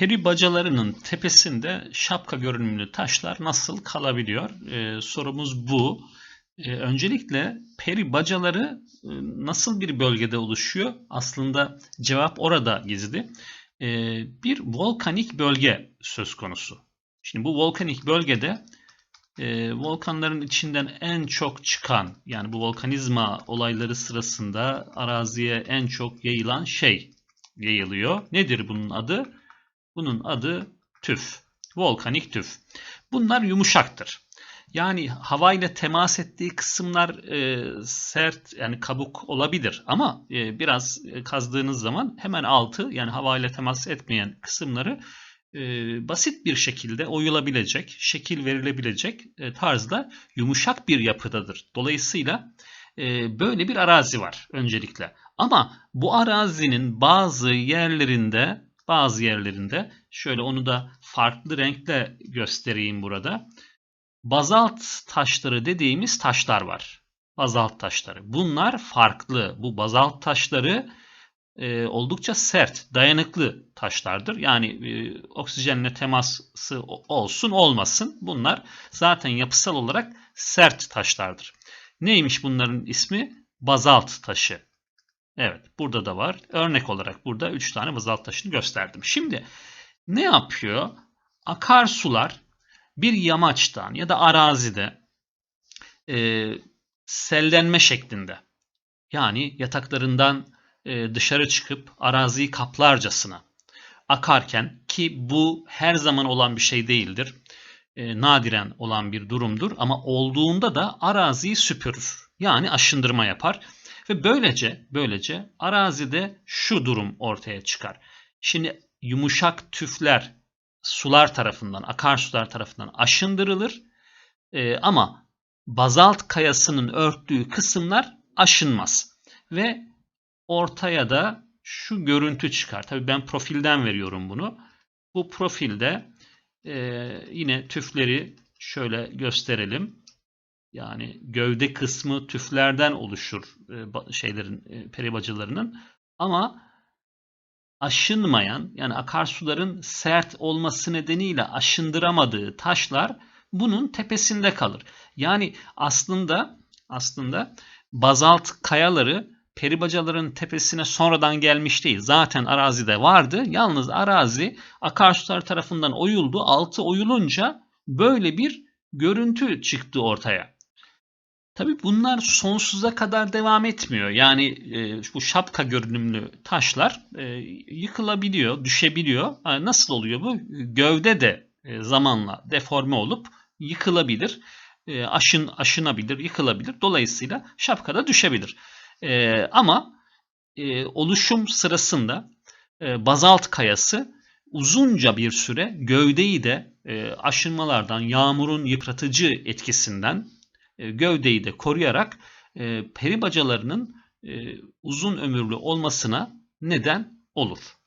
Peri bacalarının tepesinde şapka görünümlü taşlar nasıl kalabiliyor? Ee, sorumuz bu. Ee, öncelikle peri bacaları e, nasıl bir bölgede oluşuyor? Aslında cevap orada gizli. Ee, bir volkanik bölge söz konusu. Şimdi bu volkanik bölgede e, volkanların içinden en çok çıkan yani bu volkanizma olayları sırasında araziye en çok yayılan şey yayılıyor. Nedir bunun adı? Bunun adı tüf. Volkanik tüf. Bunlar yumuşaktır. Yani havayla temas ettiği kısımlar e, sert yani kabuk olabilir ama e, biraz e, kazdığınız zaman hemen altı yani havayla temas etmeyen kısımları e, basit bir şekilde oyulabilecek, şekil verilebilecek e, tarzda yumuşak bir yapıdadır. Dolayısıyla e, böyle bir arazi var öncelikle. Ama bu arazinin bazı yerlerinde bazı yerlerinde şöyle onu da farklı renkle göstereyim burada. Bazalt taşları dediğimiz taşlar var. Bazalt taşları. Bunlar farklı. Bu bazalt taşları e, oldukça sert, dayanıklı taşlardır. Yani e, oksijenle teması olsun olmasın bunlar zaten yapısal olarak sert taşlardır. Neymiş bunların ismi? Bazalt taşı. Evet burada da var. Örnek olarak burada 3 tane bazalt taşını gösterdim. Şimdi ne yapıyor? Akarsular bir yamaçtan ya da arazide e, sellenme şeklinde yani yataklarından e, dışarı çıkıp araziyi kaplarcasına akarken ki bu her zaman olan bir şey değildir. E, nadiren olan bir durumdur ama olduğunda da araziyi süpürür. Yani aşındırma yapar ve böylece böylece arazide şu durum ortaya çıkar. Şimdi yumuşak tüfler sular tarafından, akarsular tarafından aşındırılır. E, ama bazalt kayasının örttüğü kısımlar aşınmaz. Ve ortaya da şu görüntü çıkar. Tabii ben profilden veriyorum bunu. Bu profilde e, yine tüfleri şöyle gösterelim. Yani gövde kısmı tüflerden oluşur e, şeylerin e, peribacılarının. Ama aşınmayan yani akarsuların sert olması nedeniyle aşındıramadığı taşlar bunun tepesinde kalır. Yani aslında aslında bazalt kayaları peribacaların tepesine sonradan gelmiş değil. Zaten arazide vardı. Yalnız arazi akarsular tarafından oyuldu. Altı oyulunca böyle bir görüntü çıktı ortaya. Tabi bunlar sonsuza kadar devam etmiyor. Yani e, bu şapka görünümlü taşlar e, yıkılabiliyor, düşebiliyor. Yani nasıl oluyor bu? Gövde de e, zamanla deforme olup yıkılabilir, e, aşın aşınabilir, yıkılabilir. Dolayısıyla şapkada düşebilir. E, ama e, oluşum sırasında e, bazalt kayası uzunca bir süre gövdeyi de e, aşınmalardan, yağmurun yıpratıcı etkisinden e, gövdeyi de koruyarak e, peri bacalarının e, uzun ömürlü olmasına neden olur.